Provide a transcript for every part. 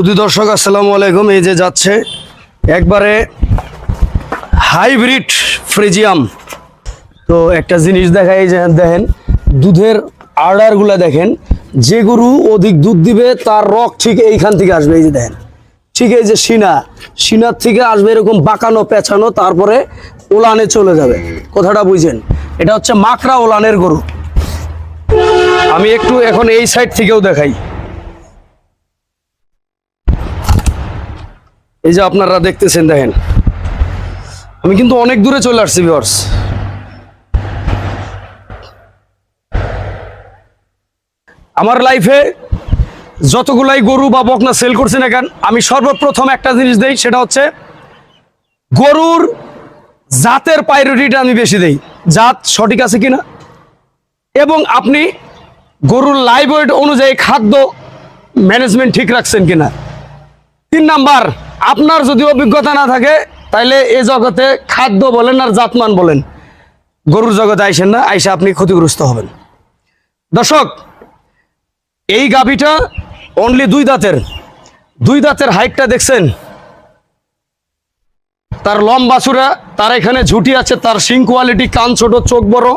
শুধু দর্শক, আসসালামু আলাইকুম। এই যে যাচ্ছে একবারে হাইব্রিড ফ্রিজিয়াম। তো একটা জিনিস দেখা, এই যে দেখেন, দুধের আর্ডারগুলো দেখেন, যে গরু অধিক দুধ দিবে, তার রক ঠিক এইখান থেকে আসবে, এই যে দেখেন। ঠিক এই যে সিনা, সিনার থেকে আসবে এরকম বাঁকানো, পেঁচানো, তারপরে ওলানে চলে যাবে। কথাটা বুঝছেন এটা হচ্ছে মাকড়া ওলানের গরু। আমি একটু এখন এই সাইড থেকেও দেখাই। এই যে আপনারা দেখতেছেন, দেখেন। আমি কিন্তু অনেক দূরে চলে আসছি ভিউয়ার্স আমার লাইফে যতগুলাই গরু বা বকনা সেল করছি না কেন, আমি সর্বপ্রথম একটা জিনিস দেই, সেটা হচ্ছে গরুর জাতের প্রায়োরিটিটা আমি বেশি দেই। জাত সঠিক আছে কিনা? এবং আপনি গরুর লাইভ ওয়েট অনুযায়ী খাদ্য ম্যানেজমেন্ট ঠিক রাখছেন কিনা? তিন নাম্বার আপনার যদি অভিজ্ঞতা না থাকে, তাইলে এ জগতে খাদ্য বলেন আর জাতমান বলেন। গরুর জগতে আইসেন না, আইসা আপনি ক্ষতিগ্রস্ত হবেন। দর্শক, এই গাভীটা অনলি দুই দাঁতের। দুই দাঁতের হাইটটা দেখছেন? তার লম্বা চূড়া, তার এখানে ঝুটি আছে, তার সিং কোয়ালিটি কান ছোট, চোখ বড়।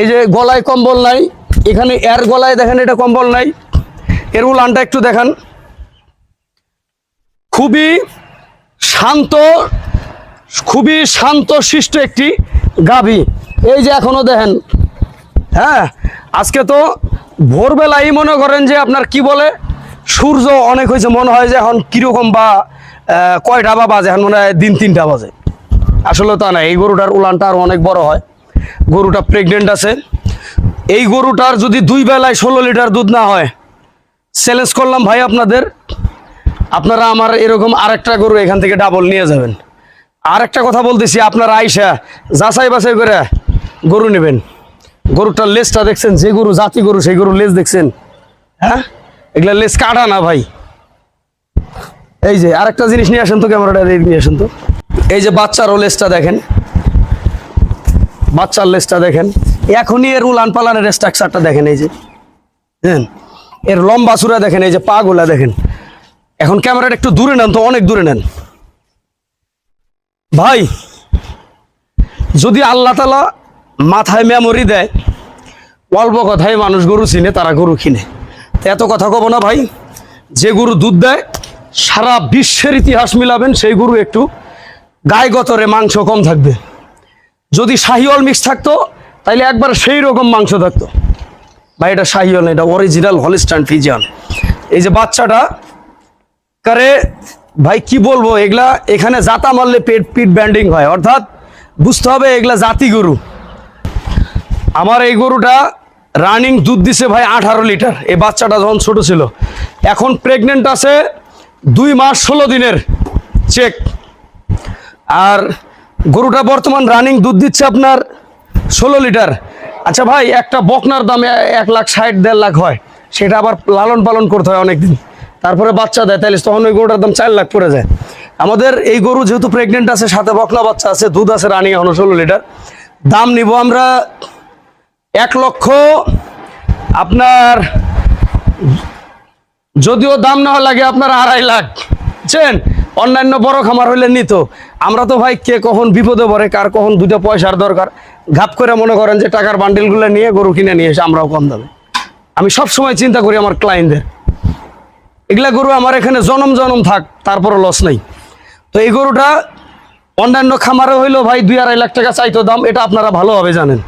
এই যে গলায় কম্বল নাই, এখানে এর গলায় দেখেন, এটা কম্বল নাই। এর উলানটা একটু দেখান। খুবই শান্ত খুবই শান্ত শিষ্ট একটি গাভী। এই যে এখনও দেখেন হ্যাঁ আজকে তো ভোরবেলাই মনে করেন যে আপনার কি বলে, সূর্য অনেক হয়েছে, মনে হয় যে এখন কীরকম বা কয়টা বা বাজে, এখন মনে হয় দিন তিনটা বাজে। আসলে তা না, এই গরুটার উলানটা আরও অনেক বড় হয়। গরুটা প্রেগনেন্ট আছে। এই গরুটার যদি দুই বেলায় ষোলো লিটার দুধ না হয় চ্যালেঞ্জ করলাম ভাই আপনাদের আপনারা আমার এরকম আরেকটা গরু এখান থেকে ডাবল নিয়ে যাবেন। আর একটা কথা বলতেছি, আপনারা আইসা যাচাই বাছাই করে গরু নেবেন। গরুটার লেজটা দেখছেন, যে গরু জাতি গরু, সেই গরুর লেজ দেখছেন। হ্যাঁ? এগুলা লেজ কাটা না ভাই? এই যে আরেকটা জিনিস নিয়ে আসেন তো ক্যামেরাটা নিয়ে আসেন তো। এই যে বাচ্চারও লেজটা দেখেন। বাচ্চার লেজটা দেখেন। এখনই এর উলান পালানের স্ট্রাকচারটা দেখেন, এই যে। হ্যাঁ? এর লম্বা চূড়া দেখেন, এই যে পা গুলা দেখেন। এখন ক্যামেরাটা একটু দূরে নেন তো, অনেক দূরে নেন। ভাই, যদি আল্লাহ তালা মাথায় মেমোরি দেয়, অল্প কথায় মানুষ গরু চিনে, তারা গরু কিনে। এত কথা কব না ভাই, যে গরু দুধ দেয়, সারা বিশ্বের ইতিহাস মিলাবেন, সেই গরু একটু গায়ে গতরে মাংস কম থাকবে। যদি শাহিওয়াল মিক্স থাকতো, তাইলে একবার সেই রকম মাংস থাকতো। ভাই, এটা শাহিওয়াল এটা অরিজিনাল হলিস্টান ফিজিয়ান এই যে বাচ্চাটা কারে, ভাই কি বলব, এগুলা এখানে জাতা মারলে পেট পিট ব্যান্ডিং হয়। অর্থাৎ বুঝতে হবে এগুলা জাতি গরু। আমার এই গরুটা রানিং দুধ দিছে ভাই আঠারো লিটার। এই বাচ্চাটা যখন ছোট ছিল। এখন প্রেগনেন্ট আছে দুই মাস ষোলো দিনের। চেক আর গরুটা বর্তমান রানিং দুধ দিচ্ছে আপনার ষোলো লিটার। আচ্ছা ভাই, একটা বকনার দাম এক লাখ ষাট, দেড় লাখ হয়। সেটা আবার লালন পালন করতে হয় অনেকদিন। তারপরে বাচ্চা দেয় তাহলে তখন ওই গরুটার দাম চার লাখ পড়ে যায়। আমাদের এই গরু যেহেতু প্রেগনেন্ট আছে, সাথে বকনা বাচ্চা আছে, দুধ আছে, রানিং এখনও ষোলো লিটার। দাম নিব আমরা এক লক্ষ। আপনার যদিও দাম না লাগে আপনার আড়াই লাখ। বুঝছেন? অন্যান্য বড় খামার হইলে নিত। আমরা তো ভাই কে কখন বিপদে পড়ে, কার কখন দুটো পয়সার দরকার। ঘাপ করে মনে করেন যে টাকার বান্ডিলগুলো নিয়ে গরু কিনে নিয়ে এসে আমরাও কম দামে। আমি সব সময় চিন্তা করি আমার ক্লায়েন্টদের এগুলা গরু আমার এখানে জনম জনম থাক, তারপরও লস নেই। তো এই গরুটা অন্যান্য খামারে হইল ভাই দুই আড়াই লাখ টাকা চাইতো দাম, এটা আপনারা ভালোভাবে জানেন।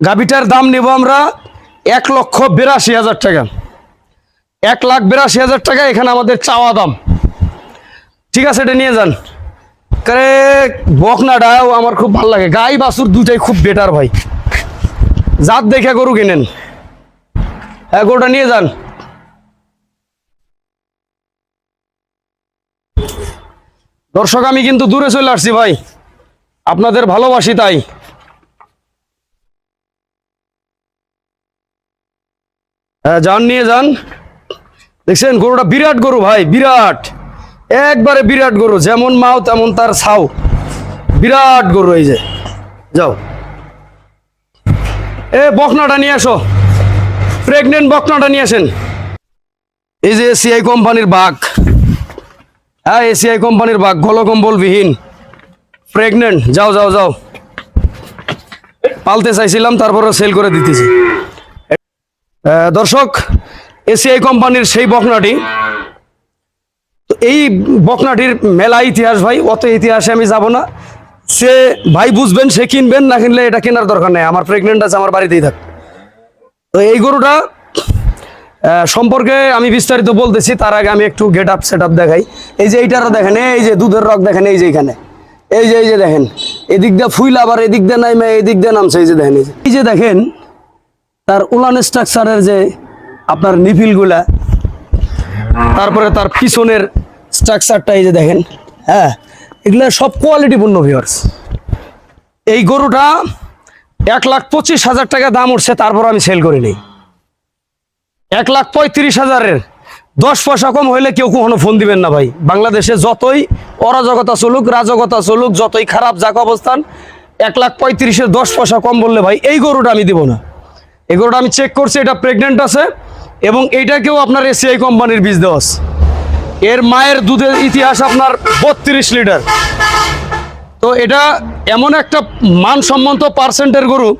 গাভিটার দাম নেব আমরা এক লক্ষ বিরাশি হাজার টাকা। এক লাখ বিরাশি হাজার টাকা এখানে আমাদের চাওয়া দাম। ঠিক আছে, এটা নিয়ে যান। কারে বকনাটাও আমার খুব ভালো লাগে। গাই বাছুর দুটাই খুব বেটার ভাই। জাত দেখে গরু কিনেন। হ্যাঁ গরুটা নিয়ে যান। দর্শক, আমি কিন্তু দূরে চলে আসছি ভাই। আপনাদের ভালোবাসি তাই। হ্যাঁ যান, নিয়ে যান। দেখছেন, গরুটা বিরাট গরু ভাই, বিরাট। একবারে বিরাট গরু, যেমন মাও তেমন তার ছাও। বিরাট গরু এই যে। যাও। এ, বকনাটা নিয়ে আসো। প্রেগনেন্ট বকনাটা নিয়ে আসেন। এই যে এসিআই কোম্পানির বাঘ। হ্যাঁ এসিআই কোম্পানির বাঘ গলকম্বলবিহীন প্রেগনেন্ট যাও যাও যাও। পালতে চাইছিলাম, তারপরে সেল করে দিতেছি। দর্শক এসিআই কোম্পানির সেই বকনাটি এই বকনাটির মেলা ইতিহাস ভাই, অত ইতিহাসে আমি যাব না। সে ভাই বুঝবেন, সে কিনবেন, না কিনলে এটা কেনার দরকার নেই। আমার প্রেগনেন্ট আছে, আমার বাড়িতেই থাক। তো এই গরুটা সম্পর্কে আমি বিস্তারিত বলতেছি, তার আগে আমি একটু গেট আপ সেট আপ দেখাই। এই যে এইটারও দেখেন, এই যে দুধের রক দেখেন, এই যে এখানে এই যে এই যে দেখেন, এদিক দিয়ে ফুইল আবার এদিক দিয়ে নামে এদিক দিয়ে নামছে, এই যে দেখেন, এই যে। দেখেন, তার উলান স্ট্রাকচারের যে আপনার নিফিলগুলা তারপরে তার পিছনের স্ট্রাকচারটা এই যে দেখেন হ্যাঁ এগুলো সব কোয়ালিটিপূর্ণ ভিউয়ার্স এই গরুটা এক লাখ পঁচিশ হাজার টাকা দাম উঠছে, তারপর আমি সেল করি নেই এক লাখ পঁয়ত্রিশ হাজারের। দশ পয়সা কম হইলে কেউ কখনো ফোন দিবেন না ভাই। বাংলাদেশে যতই অরাজকতা চলুক, রাজকতা চলুক, যতই খারাপ যাক অবস্থান, এক লাখ পঁয়ত্রিশের দশ পয়সা কম বললে ভাই এই গরুটা আমি দিব না। এই গরুটা আমি চেক করছি, এটা প্রেগনেন্ট আছে এবং এইটাকেও আপনার এসিআই কোম্পানির বীজ দেওয়া আছে। এর মায়ের দুধের ইতিহাস আপনার বত্রিশ লিটার। তো এটা এমন একটা মানসম্মত পার্সেন্টের গরু।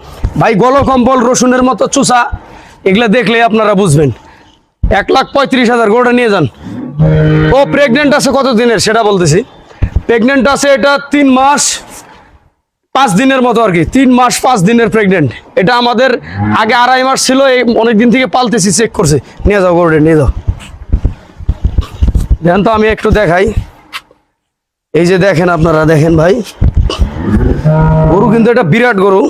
ভাই গলকম্বল, রসুনের মতো চুষা এগুলা দেখলে আপনারা বুঝবেন। এক লাখ পঁয়ত্রিশ হাজার গরুটা নিয়ে যান। ও প্রেগনেন্ট আছে কত দিনের সেটা বলতেছি। প্রেগনেন্ট আছে এটা তিন মাস, পাঁচ দিনের মতো আর কি। তিন মাস, পাঁচ দিনের প্রেগনেন্ট এটা আমাদের আগে আড়াই মাস ছিল, এই অনেক দিন থেকে পালতেছি চেক করছে। নিয়ে যাও গরুটা, নিয়ে যাও। দেখেন তো আমি একটু দেখাই। এই যে দেখেন আপনারা, দেখেন ভাই। গরু কিন্তু এটা বিরাট গরু।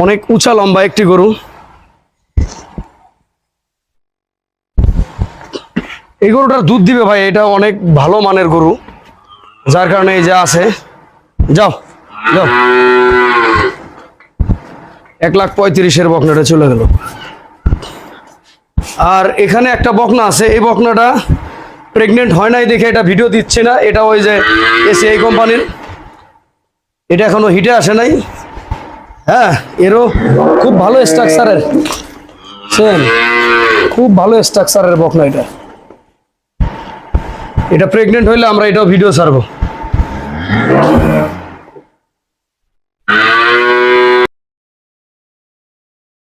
অনেক উঁচা লম্বা একটি গরু। এই গরুটার দুধ দিবে ভাই, এটা অনেক ভালো মানের গরু। যার কারণে এই যে আছে। যাও যাও। এক লাখ পঁয়ত্রিশের বকনাটা চলে গেল। আর এখানে একটা বকনা আছে। এই বকনাটা প্রেগনেন্ট হয় নাই দেখে এটা ভিডিও দিচ্ছে না। এটা ওই যে এসিআই কোম্পানির। এটা এখনও হিটে আসে নাই। হ্যাঁ এরও খুব ভালো স্ট্রাকচারের সেম খুব ভালো স্ট্রাকচারের বকনা এটা। এটা প্রেগনেন্ট হইলে আমরা এটাও ভিডিও ছাড়বো।